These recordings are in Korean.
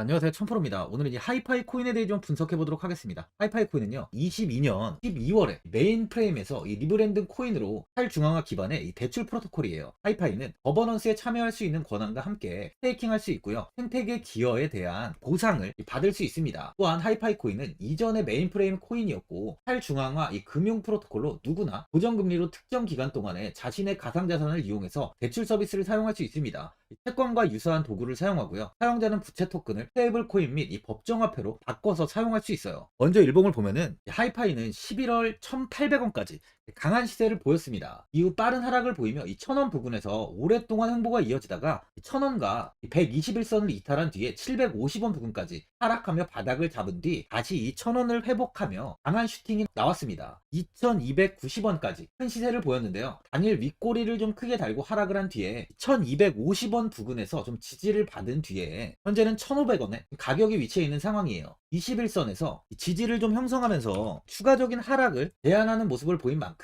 안녕하세요. 천프로입니다. 오늘은 이 하이파이 코인에 대해 좀 분석해 보도록 하겠습니다. 하이파이 코인은요 22년 12월에 메인 프레임에서 이 리브랜드 코인으로 탈중앙화 기반의 이 대출 프로토콜이에요. 하이파이는 거버넌스에 참여할 수 있는 권한과 함께 스테이킹할 수 있고요. 생태계 기여에 대한 보상을 받을 수 있습니다. 또한 하이파이 코인은 이전의 메인 프레임 코인이었고 탈중앙화 이 금융 프로토콜로 누구나 고정금리로 특정 기간 동안에 자신의 가상자산을 이용해서 대출 서비스를 사용할 수 있습니다. 이 채권과 유사한 도구를 사용하고요. 사용자는 부채 토큰을 스테이블 코인 및 이 법정화폐로 바꿔서 사용할 수 있어요. 먼저 일봉을 보면은 이 하이파이는 11월 1,800원까지 강한 시세를 보였습니다. 이후 빠른 하락을 보이며 이 1000원 부근에서 오랫동안 행보가 이어지다가 1000원과 121선을 이탈한 뒤에 750원 부근까지 하락하며 바닥을 잡은 뒤 다시 이 1000원을 회복하며 강한 슈팅이 나왔습니다. 2290원까지 큰 시세를 보였는데요. 단일 윗꼬리를 좀 크게 달고 하락을 한 뒤에 1250원 부근에서 좀 지지를 받은 뒤에 현재는 1500원에 가격이 위치해 있는 상황이에요. 21선에서 지지를 좀 형성하면서 추가적인 하락을 제한하는 모습을 보인 만큼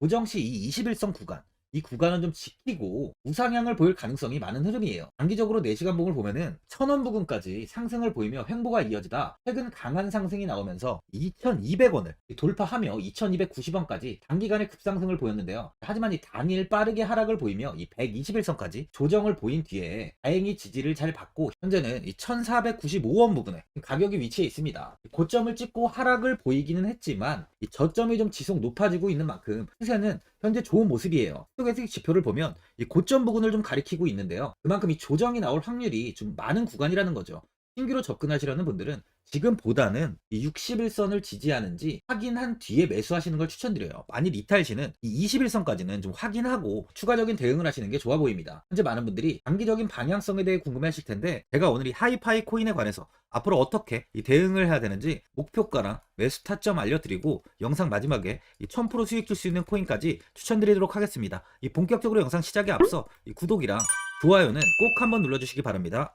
조정 시 이 21선 구간 이 구간은 좀 지키고 우상향을 보일 가능성이 많은 흐름이에요. 단기적으로 4시간 봉을 보면은 1000원 부근까지 상승을 보이며 횡보가 이어지다 최근 강한 상승이 나오면서 2200원을 돌파하며 2290원까지 단기간에 급상승을 보였는데요. 하지만 이 단일 빠르게 하락을 보이며 이 121선까지 조정을 보인 뒤에 다행히 지지를 잘 받고 현재는 이 1495원 부근에 가격이 위치해 있습니다. 고점을 찍고 하락을 보이기는 했지만 이 저점이 좀 지속 높아지고 있는 만큼 시세는 현재 좋은 모습이에요. 스토캐스틱 지표를 보면 이 고점 부근을 좀 가리키고 있는데요. 그만큼 이 조정이 나올 확률이 좀 많은 구간이라는 거죠. 신규로 접근하시려는 분들은 지금보다는 이 61선을 지지하는지 확인한 뒤에 매수하시는 걸 추천드려요. 만일 이탈 시는 이 21선까지는 좀 확인하고 추가적인 대응을 하시는 게 좋아 보입니다. 현재 많은 분들이 장기적인 방향성에 대해 궁금해 하실 텐데 제가 오늘 이 하이파이 코인에 관해서 앞으로 어떻게 이 대응을 해야 되는지 목표가랑 매수 타점 알려드리고 영상 마지막에 이1000% 수익 줄 수 있는 코인까지 추천드리도록 하겠습니다. 이 본격적으로 영상 시작에 앞서 이 구독이랑 좋아요는 꼭 한번 눌러주시기 바랍니다.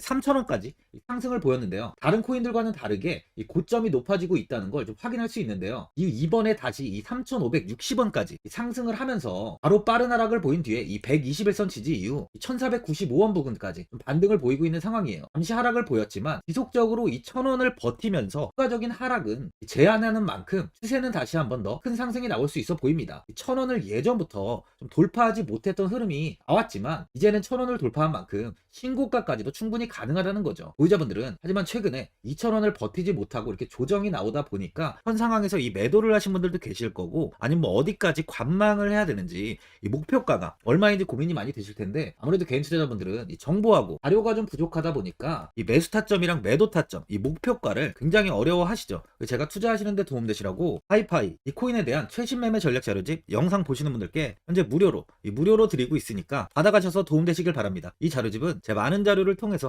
3,000원까지 상승을 보였는데요. 다른 코인들과는 다르게 이 고점이 높아지고 있다는 걸좀 확인할 수 있는데요. 이 이번에 다시 이 3,560원까지 상승을 하면서 바로 빠른 하락을 보인 뒤에 이 121선 지지 이후 1,495원 부근까지 좀 반등을 보이고 있는 상황이에요. 잠시 하락을 보였지만 지속적으로 이 1,000원을 버티면서 추가적인 하락은 제한하는 만큼 추세는 다시 한번 더 큰 상승이 나올 수 있어 보입니다. 1,000원을 예전부터 좀 돌파하지 못했던 흐름이 나왔지만 이제는 1,000원을 돌파한 만큼 신고가까지도 충분히 가능하다는 거죠. 보유자분들은 하지만 최근에 2,000원을 버티지 못하고 이렇게 조정이 나오다 보니까 현 상황에서 이 매도를 하신 분들도 계실 거고 아니면 뭐 어디까지 관망을 해야 되는지 이 목표가가 얼마인지 고민이 많이 되실 텐데 아무래도 개인 투자자분들은 이 정보하고 자료가 좀 부족하다 보니까 이 매수 타점이랑 매도 타점 이 목표가를 굉장히 어려워하시죠. 제가 투자하시는데 도움되시라고 하이파이 이 코인에 대한 최신 매매 전략 자료집 영상 보시는 분들께 현재 무료로 이 무료로 드리고 있으니까 받아가셔서 도움되시길 바랍니다. 이 자료집은 제 많은 자료를 통해서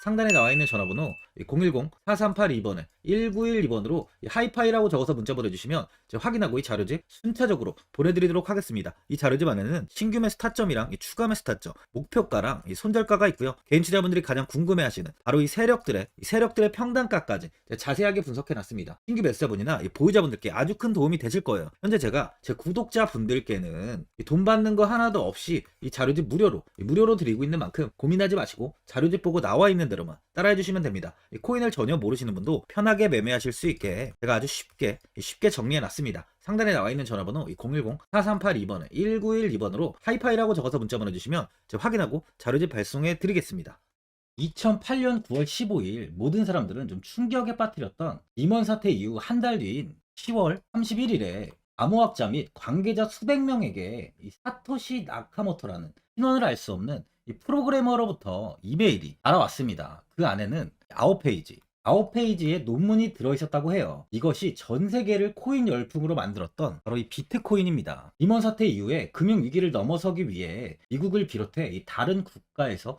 상단에 나와 있는 전화번호 010-4382번에 1912번으로 하이파이라고 적어서 문자 보내주시면 제가 확인하고 이 자료집 순차적으로 보내드리도록 하겠습니다. 이 자료집 안에는 신규 매수 타점이랑 이 추가 매수 타점, 목표가랑 이 손절가가 있고요. 개인 투자분들이 가장 궁금해하시는 바로 이 세력들의 이 세력들의 평단가까지 자세하게 분석해놨습니다. 신규 매수자분이나 이 보유자분들께 아주 큰 도움이 되실 거예요. 현재 제가 제 구독자분들께는 이돈 받는 거 하나도 없이 이 자료집 무료로 이 무료로 드리고 있는 만큼 고민하지 마시고 자료집 보고 나와 있는 대로만 따라해 주시면 됩니다. 이 코인을 전혀 모르시는 분도 편하게 매매하실 수 있게 제가 아주 쉽게 쉽게 정리해 놨습니다. 상단에 나와 있는 전화번호 010-4382번에 1912번으로 하이파이라고 적어서 문자 보내주시면 제가 확인하고 자료집 발송해 드리겠습니다. 2008년 9월 15일 모든 사람들은 좀 충격에 빠뜨렸던 임원 사태 이후 한 달 뒤인 10월 31일에 암호학자 및 관계자 수백 명에게 이 사토시 나카모토라는 신원을 알 수 없는 이 프로그래머로부터 이메일이 알아왔습니다. 그 안에는 9페이지, 9페이지에 논문이 들어있었다고 해요. 이것이 전 세계를 코인 열풍으로 만들었던 바로 이 비트코인입니다. 임원 사태 이후에 금융 위기를 넘어서기 위해 미국을 비롯해 이 다른 국가에서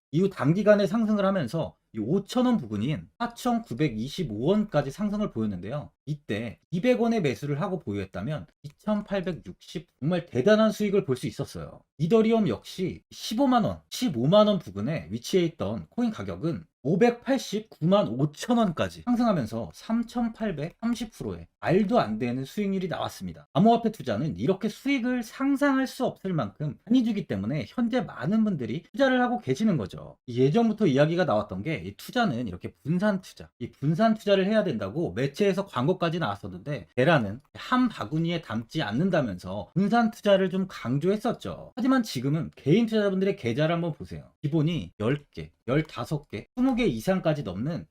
이후 단기간에 상승을 하면서 이 5,000원 부근인 4,925원까지 상승을 보였는데요. 이때 200원에 매수를 하고 보유했다면 2,860 정말 대단한 수익을 볼 수 있었어요. 이더리움 역시 15만원, 15만원 부근에 위치해 있던 코인 가격은 589만 5천원까지 상승하면서 3,830%의 말도 안 되는 수익률이 나왔습니다. 암호화폐 투자는 이렇게 수익을 상상할 수 없을 만큼 많이 주기 때문에 현재 많은 분들이 투자를 하고 계시는 거죠. 예전부터 이야기가 나왔던 게 이 투자는 이렇게 분산 투자, 이 분산 투자를 해야 된다고 매체에서 광고까지 나왔었는데 대라는 한 바구니에 담지 않는다면서 분산 투자를 좀 강조했었죠. 하지만 지금은 개인 투자자분들의 계좌를 한번 보세요. 기본이 10개, 15개, 20개 이상까지 넘는 이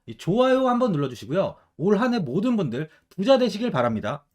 이 좋아요 한번 눌러주시고요. 올 한 해 모든 분들 부자 되시길 바랍니다.